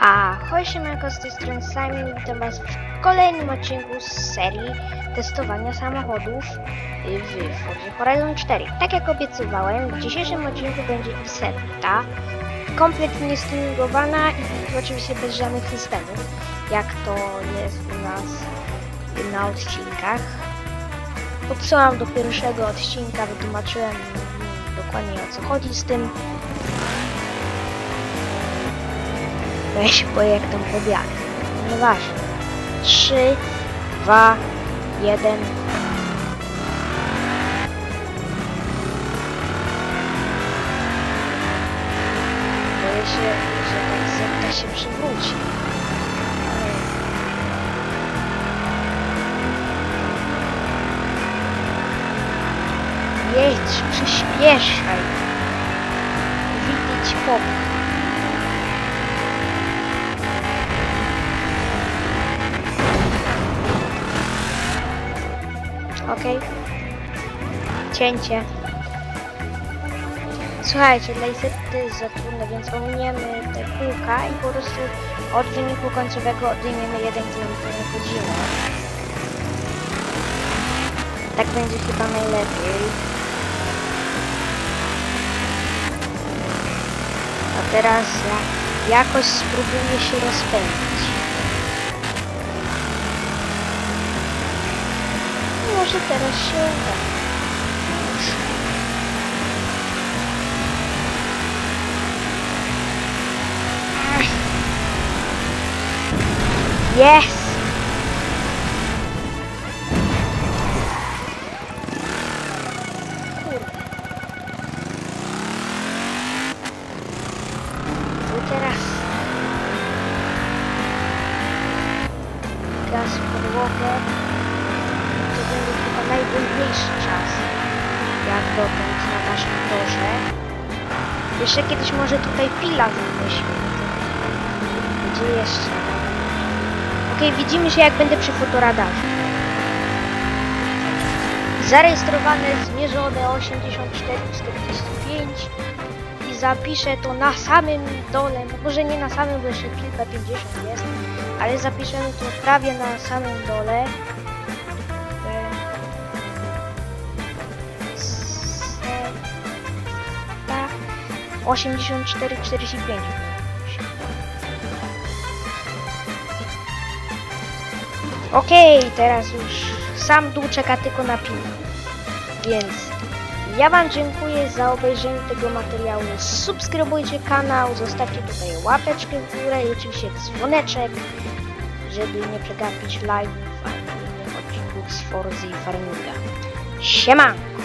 Ahoj, siemanko, z tej strony Simon witam was w kolejnym odcinku z serii testowania samochodów w Forza Horizon 4. Tak jak obiecywałem, w dzisiejszym odcinku będzie Isetta, kompletnie stuningowana i oczywiście bez żadnych systemów, jak to jest u nas na odcinkach. Odsyłam do pierwszego odcinka, wytłumaczyłem dokładnie o co chodzi z tym. Boję jak tam pobiadę. Nieważne. 3, 2, 1. Boję się, że ta setka się przywróci. Jedź, przyspieszaj. Widzieć pop. Okej. Cięcie. Słuchajcie, dla Isety jest za trudne, więc ominiemy te kółka i po prostu od wyniku końcowego odejmiemy 1 km na godzinę. Tak będzie chyba najlepiej. A teraz ja jakoś spróbuję się rozpędzić. Może teraz się uda. Yes! Teraz podłogę. To będzie chyba najwolniejszy czas, jak dotąd na naszym torze. Jeszcze kiedyś może tutaj pila wymyślimy. Gdzie jeszcze? Okej, widzimy się jak będę przy fotoradarze. Zarejestrowane, zmierzone 84,45 i zapiszę to na samym dole, może nie na samym, bo jeszcze kilka 50 jest, ale zapiszemy to prawie na samym dole. 84,45. Okej, teraz już sam dół czeka tylko na pin. Więc ja Wam dziękuję za obejrzenie tego materiału. Subskrybujcie kanał, zostawcie tutaj łapeczkę w górę i oczywiście dzwoneczek, żeby nie przegapić live'ów ani innych odcinków z Forzy i Farminga. Siemanko!